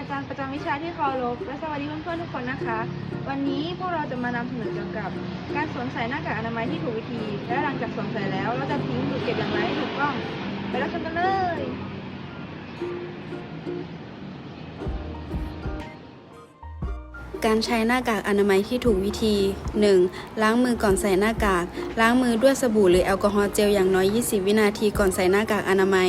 อาจารย์ประจำวิชาที่เคารพและสวัสดีเพื่อนๆทุกคนนะคะ วันนี้พวกเราจะมานำเสนอเกี่ยวกับ การสวมใส่หน้ากากอนามัยที่ถูกวิธี และหลังจากสวมใส่แล้วเราจะทิ้งหรือเก็บอย่างไรให้ถูกต้อง ไปรับชมกันเลย การใช้หน้ากากอนามัยที่ถูกวิธี 1. ล้างมือก่อนใส่หน้ากาก ล้างมือด้วยสบู่หรือแอลกอฮอล์เจลอย่างน้อย 20 วินาทีก่อนใส่หน้ากากอนามัย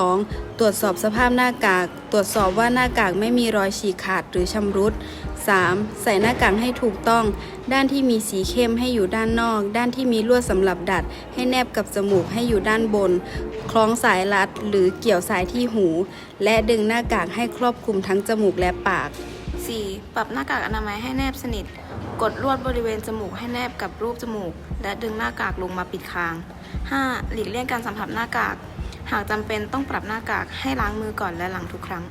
2. ตรวจสอบสภาพหน้ากาก ตรวจสอบว่าหน้ากากไม่มีรอยฉีกขาดหรือชำรุด 3. ใส่หน้ากากให้ถูกต้อง ด้านที่มีสีเข้มให้อยู่ด้านนอก ด้านที่มีลวดสำหรับดัด ให้แนบกับจมูกให้อยู่ด้านบน คล้องสายรัดหรือเกี่ยวสายที่หู และดึงหน้ากากให้ครอบคลุมทั้งจมูกและปาก 4. ปรับหน้ากากอนามัยให้แนบสนิท กดลวดบริเวณจมูกให้แนบกับรูปจมูก และดึงหน้ากากลงมาปิดคาง 5. หลีกเลี่ยงการสัมผัสหน้ากาก หากจำเป็นต้องปรับหน้ากากให้ล้างมือก่อนและหลังทุกครั้ง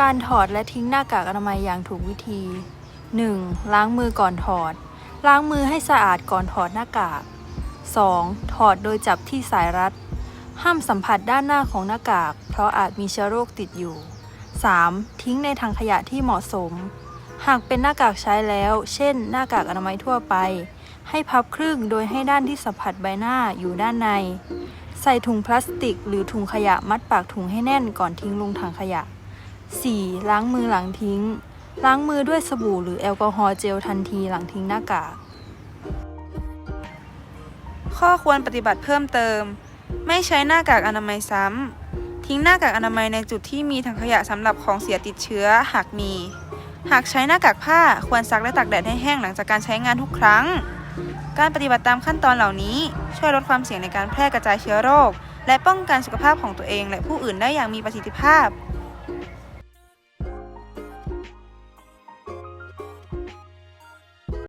การถอดและทิ้งหน้ากากอนามัยอย่างถูกวิธี 1. ล้างมือก่อนถอด ล้างมือให้สะอาดก่อนถอดหน้ากาก 2. ถอดโดยจับที่สายรัด ห้ามสัมผัสด้านหน้าของหน้ากาก เพราะอาจมีเชื้อโรคติดอยู่ 3. ทิ้งในถังขยะที่เหมาะสม หากเป็นหน้ากากใช้แล้ว เช่น หน้ากากอนามัยทั่วไป ให้พับครึ่งโดยให้ด้านที่สัมผัสใบหน้าอยู่ด้านใน ใส่ถุงพลาสติก หรือถุงขยะมัดปากถุงให้แน่นก่อนทิ้งลงถังขยะ 4. ล้างมือหลังทิ้ง ล้างมือด้วยสบู่หรือแอลกอฮอล์เจลทันทีหลังทิ้งหน้ากาก ข้อควรปฏิบัติเพิ่มเติม ไม่ใช้หน้ากากอนามัยซ้ำ ทิ้งหน้ากากอนามัยในจุดที่มีถังขยะสำหรับของเสียติดเชื้อหากมี หากใช้หน้ากากผ้าควรซักและตากแดดให้แห้งหลังจากการใช้งานทุกครั้ง การปฏิบัติตามขั้นตอนเหล่านี้ช่วยลดความเสี่ยงในการแพร่กระจายเชื้อโรค และป้องกันสุขภาพของตัวเองและผู้อื่นได้อย่างมีประสิทธิภาพ